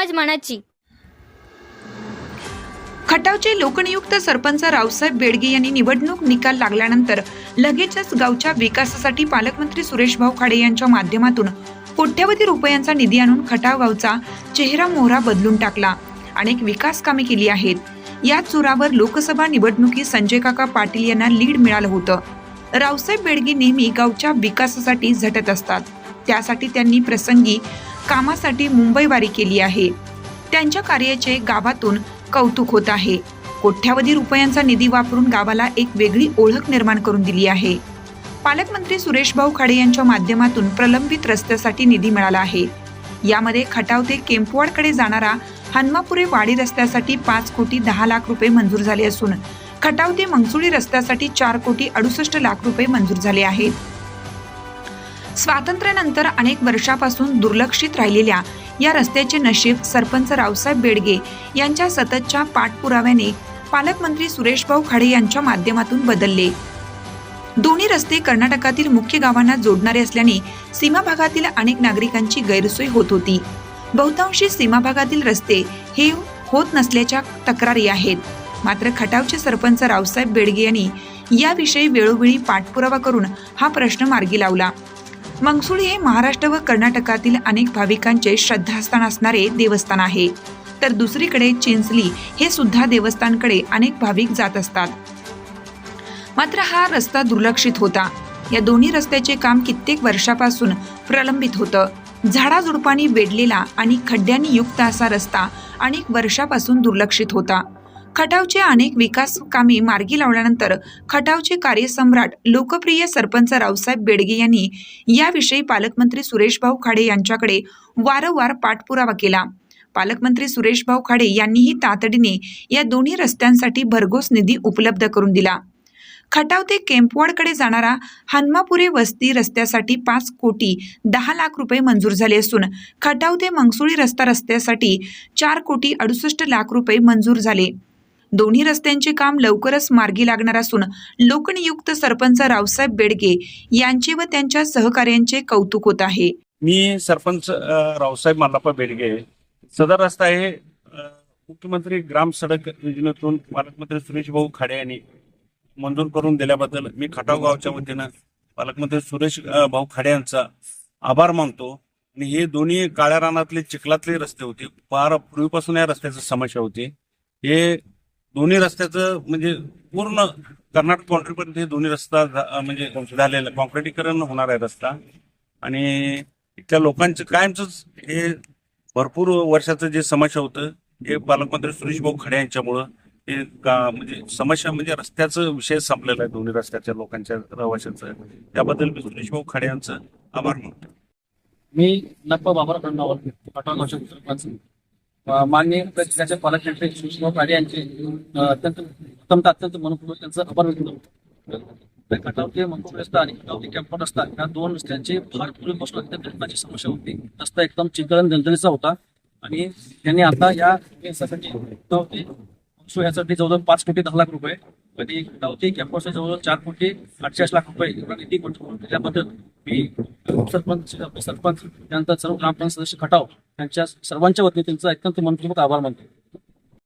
समज मनाची. खटावचे लोकनियुक्त सरपंच रावसाहेब बेडगे यांनी निवडणूक निकाल लागल्यानंतर लगेचच गावच्या विकासासाठी पालकमंत्री सुरेश भाऊ खाडे यांच्या माध्यमातून कोट्यवधी रुपयांचा निधी आणून खटाव गावचा चेहरा मोहरा बदलून टाकला. अनेक विकास कामे केली आहेत. या चुरावर लोकसभा निवडणुकीत संजय काका पाटील यांना लीड मिळालं होतं. रावसाहेब बेडगे नेहमी गावच्या विकासासाठी झटत असतात. त्यासाठी त्यांनी प्रसंगी कामासाठी मुंबईवारी केली आहे. त्यांच्या कार्याचे गावातून कौतुक होत आहे. कोट्यावधी रुपयांचा निधी वापरून गावाला एक वेगळी ओळख निर्माण करून दिली आहे. पालकमंत्री सुरेश भाऊ खाडे यांच्या माध्यमातून प्रलंबित रस्त्यासाठी निधी मिळाला आहे. यामध्ये खटाव ते केम्पवाडकडे जाणारा हन्मापुरे वाडी रस्त्यासाठी पाच कोटी दहा लाख रुपये मंजूर झाले असून खटाव ते मंगसुळी रस्त्यासाठी चार कोटी अडुसष्ट लाख रुपये मंजूर झाले आहेत. स्वातंत्र्यानंतर अनेक वर्षापासून दुर्लक्षित राहिलेल्या या रस्त्याचे नशीब सरपंच रावसाहेब बेडगे यांच्या सततच्या पाठपुराव्याने पालकमंत्री सुरेशभाऊ खाडे यांच्या माध्यमातून बदलले. दोन्ही रस्ते कर्नाटकातील मुख्य गावांना जोडणारे असल्याने सीमा भागातील अनेक नागरिकांची गैरसोय होत होती. बहुतांशी सीमा भागातील रस्ते हे होत नसल्याच्या तक्रारी आहेत. मात्र खटावचे सरपंच रावसाहेब बेडगे यांनी याविषयी वेळोवेळी पाठपुरावा करून हा प्रश्न मार्गी लावला. मंगसुळी हे महाराष्ट्र व कर्नाटकातील अनेक भाविकांचे श्रद्धास्थान असणारे देवस्थान आहे. तर दुसरीकडे चिंचली हे सुद्धा देवस्थानकडे अनेक भाविक जात असतात. मात्र हा रस्ता दुर्लक्षित होता. या दोन्ही रस्त्याचे काम कित्येक वर्षापासून प्रलंबित होतं. झाडाझुडपांनी वेढलेला आणि खड्ड्यांनी युक्त असा रस्ता अनेक वर्षापासून दुर्लक्षित होता. खटावचे अनेक विकास कामे मार्गी लावल्यानंतर खटावचे कार्यसम्राट लोकप्रिय सरपंच रावसाहेब बेडगे यांनी याविषयी पालकमंत्री सुरेशभाऊ खाडे यांच्याकडे वारंवार पाठपुरावा केला. पालकमंत्री सुरेशभाऊ खाडे यांनीही तातडीने या दोन्ही रस्त्यांसाठी भरघोस निधी उपलब्ध करून दिला. खटाव ते केम्पवाडकडे जाणारा हन्मापुरे वस्ती रस्त्यासाठी पाच कोटी दहा लाख रुपये मंजूर झाले असून खटाव ते मंगसुळी रस्ता रस्त्यासाठी चार कोटी अडुसष्ट लाख रुपये मंजूर झाले. दोन्ही रस्त्यांचे काम लवकरच मार्गी लागणार असून लोकनियुक्त सरपंच रावसाहेब बेडगे यांचे व त्यांच्या सहकार्यांचे कौतुक होत आहे. मी सरपंच रावसाहेब मालापा बेडगे सदर रस्ता हे मुख्यमंत्री ग्राम सडक योजनेतून पालकमंत्री सुरेश भाऊ खाडे यांनी मंजूर करून दिल्याबद्दल मी खटाव गावच्या वतीनं पालकमंत्री सुरेश भाऊ खाडे यांचा आभार मानतो. आणि हे दोन्ही काळ्या रानातले चिखलातले रस्ते होते फार पूर्वीपासून या रस्त्याची समस्या होती. हे दोन्ही रस्त्याचं म्हणजे पूर्ण कर्नाटक बाउंड्रीपर्यंत हे दोन्ही रस्ता म्हणजे झालेला कॉन्क्रिटीकरण होणार आहे रस्ता. आणि त्या लोकांचं कायमच हे भरपूर वर्षाचं जे समस्या होतं हे पालकमंत्री सुरेश भाऊ खडे यांच्यामुळं हे का म्हणजे समस्या म्हणजे रस्त्याचं विषय संपलेला आहे दोन्ही रस्त्याच्या लोकांच्या रहिवाशांचं. त्याबद्दल मी सुरेश भाऊ खडे यांचं आभार मानतो. मी नप्पा बाबर खंडावर पाटणगावचे सरपंच अं, माननीय पालकमंत्री सुषमा पाडे यांचे अत्यंत उत्तम अत्यंत मनपूर्वक त्यांचं आभार व्यक्त कटावते खटाव रस्ता आणि खटाव ते रस्ता या दोन रस्त्यांचे फार पूर्वीपासून अत्यंत घटनाची समस्या होती. रस्ता एकदम चिकन दलदलीचा होता. आणि त्यांनी आता या यासाठी खटाव सो यासाठी जवळजवळ पाच कोटी दहा लाख रुपये आणि खटाव ते कॅम्पसचे जवळजवळ चार कोटी अठ्ठेचाळीस लाख रुपये एवढा निधी गुंतवून करून दिल्याबद्दल मी सरपंच सरपंच त्यानंतर सर्व ग्रामपंचायत सदस्य खटाव त्यांच्या सर्वांच्या वतीने त्यांचा अत्यंत मनपूर्वक आभार मानतो.